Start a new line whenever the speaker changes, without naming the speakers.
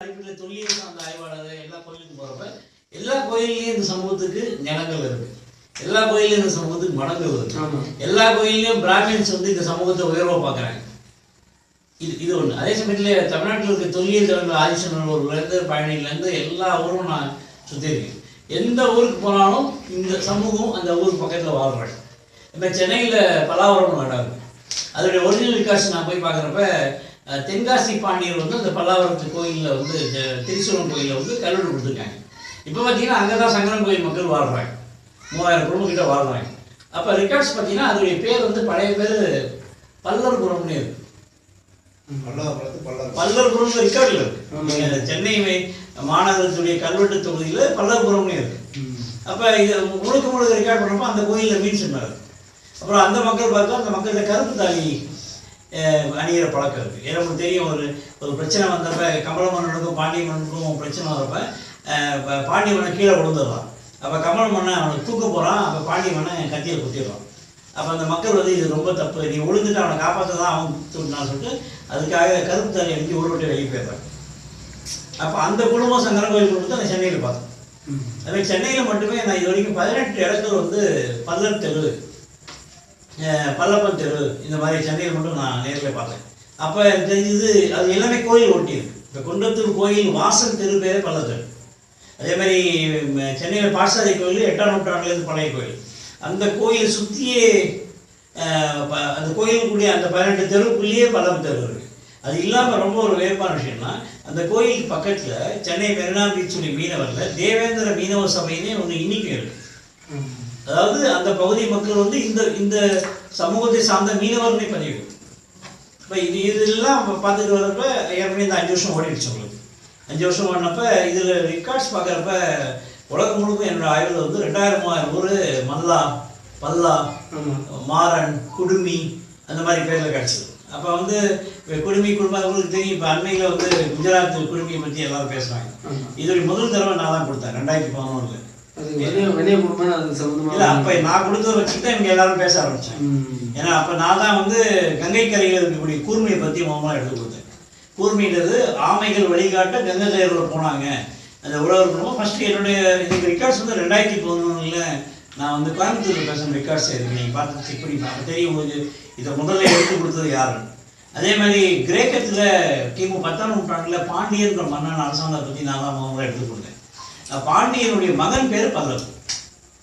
அடிப்படையில் தொல்லியல் சார்ந்த ஆய்வாளர் எல்லா கோயிலுக்கும் போகிறப்ப எல்லா கோயில்லையும் இந்த சமூகத்துக்கு நிலங்கள் இருக்கு. எல்லா கோயிலையும் இந்த சமூகத்துக்கு மடங்கள் இருக்கு. எல்லா கோயிலையும் பிராமின்ஸ் வந்து இந்த சமூகத்தை உயர்வாக பார்க்குறாங்க இது இது ஒன்று அதே சமயத்தில் தமிழ்நாட்டில் இருக்க தொல்லியல் தலைவர் ஆதிசநல்லூர்லேருந்து பழனிலேருந்து எல்லா ஊரும் நான் சுற்றிருக்கேன் எந்த ஊருக்கு போனாலும் இந்த சமூகம் அந்த ஊருக்கு பக்கத்தில் வாழ்றாங்க. இப்போ சென்னையில் பல்லாவரம்னு இடம் இருக்கு. அதோடைய ஒரிஜினல் விகாஸ் நான் போய் பார்க்குறப்ப தென்காசி பாண்டியர் வந்து அந்த பல்லாவரத்து கோயிலில் வந்து திரிசூலம் கோயிலில் வந்து கல்லூரி கொடுத்துருக்காங்க. இப்போ பார்த்தீங்கன்னா அங்கே தான் சங்கரன் கோயில் மக்கள் வாழ்றாங்க. மூவாயிரம் குடும்பம் கிட்ட வாழ்றாங்க. அப்போ ரெக்கார்ட்ஸ் பார்த்தீங்கன்னா அதோடைய பேர் வந்து பழைய பேர் பல்லர்புரம்னு இருக்கு. பல்லர்புரம் ரெக்கார்டில் இருக்கு. சென்னை மாநகரத்துடைய கல்வெட்டு தொகுதியில் பல்லர்புரம்னு இருக்கு. அப்போ இது முழுக்க முழுக்க ரெக்கார்ட் பண்ணப்போ அந்த கோயிலில் மீன் சொன்னார் அப்புறம் அந்த மக்கள் பார்த்தா அந்த மக்கள்கிட்ட கருப்பு தாலி அஹ், அணியிற பழக்கம் இருக்குது ஏன்னா தெரியும் ஒரு ஒரு பிரச்சனை வந்தப்ப கமல மன்னனுக்கும் பாண்டிய மன்னனுக்கும் பிரச்சனை வரப்ப அஹ், ப- பாண்டிய மன்னன் கீழே விழுந்துடுறான். அப்போ கமல மன்னன் அவனை தூக்க போகிறான் அப்போ பாண்டிய மன்னன் கத்தியில் குத்திடுறான். அப்போ அந்த மக்கள் வந்து இது ரொம்ப தப்பு. நீ விழுந்துட்டு அவனை காப்பாற்ற தான் அவன் தூக்கினான்னு சொல்லிட்டு அதுக்காக கருப்பு தாலி அடிஞ்சு ஊரை விட்டு வெளியே போயிடுறான் அப்போ அந்த குடும்பம் சங்கரன் கோயில் குடும்பத்தை நான் சென்னையில் பார்த்தேன்
ம்.
அதே சென்னையில் மட்டுமே நான் இது வரைக்கும் பதினெட்டு இடத்துல வந்து பல்லர் தெரு பல்லப்பன் தெரு இந்த மாதிரி சென்னையில் மட்டும் நான் நேரில் பார்த்தேன். அப்போ எனக்கு தெரிஞ்சது அது எல்லாமே கோயில் ஒட்டியிருக்கு. இந்த இப்போ குன்றத்தூர் கோயில் வாசல் தெரு பேரே பல்லத்தெரு அதே மாதிரி சென்னையில் பாடசாலை கோயில் எட்டாம் நூற்றாண்டுலேருந்து பழைய கோயில். அந்த கோயில் சுற்றியே அந்த கோயிலுக்குள்ளே அந்த பதினெட்டு தெருவுக்குள்ளேயே பல்லப்பன் தெரு இருக்குது அது இல்லாமல் ரொம்ப ஒரு வேறுபான விஷயம்னா அந்த கோயிலுக்கு பக்கத்தில் சென்னை மெரினா பீச்சுடைய மீனவரில் தேவேந்திர மீனவ சபையினே ஒன்று இன்னைக்கும்
இருக்குது
அதாவது அந்த பகுதி மக்கள் வந்து இந்த இந்த சமூகத்தை சார்ந்த மீனவர்னே பதிவு இப்போ இது இதெல்லாம் பார்த்துட்டு வரப்ப ஏற்கனவே இந்த அஞ்சு வருஷம் ஓடிடுச்சு உங்களுக்கு. அஞ்சு வருஷம் ஓடினப்ப இதில் ரெக்கார்ட்ஸ் பார்க்குறப்ப உலகம் முழுக்க என்னோட ஆய்வில் வந்து ரெண்டாயிரம் ஊர் மல்லா பல்லா மாறன் குடுமி அந்த மாதிரி பேரில் கிடச்சிது. அப்போ வந்து குடுமி குடும்பம் அவங்களுக்கு தெரியும் இப்போ அண்மையில் வந்து குஜராத் குடுமியை பற்றி எல்லாரும் பேசுகிறாங்க இதோடைய முதல் தடவை நான் தான் கொடுத்தேன் ரெண்டாயிரத்தி பதினொன்றில்
அது வெளிய வெளிய குடும்பம் அது சம்பந்தமா?
இல்லை அப்போ நான் கொடுத்ததை வச்சு தான் இவங்க எல்லாரும் பேச ஆரம்பித்தேன். ஏன்னா அப்போ நான் தான் வந்து கங்கை கரையில் இருக்கக்கூடிய கூர்மையை பற்றி மொத்தமாக எடுத்து கொடுத்தேன். கூர்மைன்றது ஆமைகள் வழிகாட்ட கங்கை கரையில் போனாங்க. அந்த உழவர் குடும்பம் ஃபஸ்ட்டு என்னுடைய இதுக்கு ரெக்கார்ட்ஸ் வந்து ரெண்டாயிரத்தி பதினொன்றில் நான் வந்து கோயம்புத்தூரில் பேசுகிற ரெக்கார்ட்ஸ் இருக்கு. நீங்கள் பார்த்து செக் பண்ணி தெரியும் உங்களுக்கு இதை முதல்ல எடுத்து கொடுத்தது யாருன்னு அதே மாதிரி கிரேக்கத்தில் கிமு பத்தாம் நூற்றாண்டில் பாண்டியன்ற மன்னன் அரசாங்கத்தை பற்றி நான் தான் முதல்ல எடுத்து கொடுத்தேன். பாண்டியனுடைய மகன் பேர் பல்லவன்.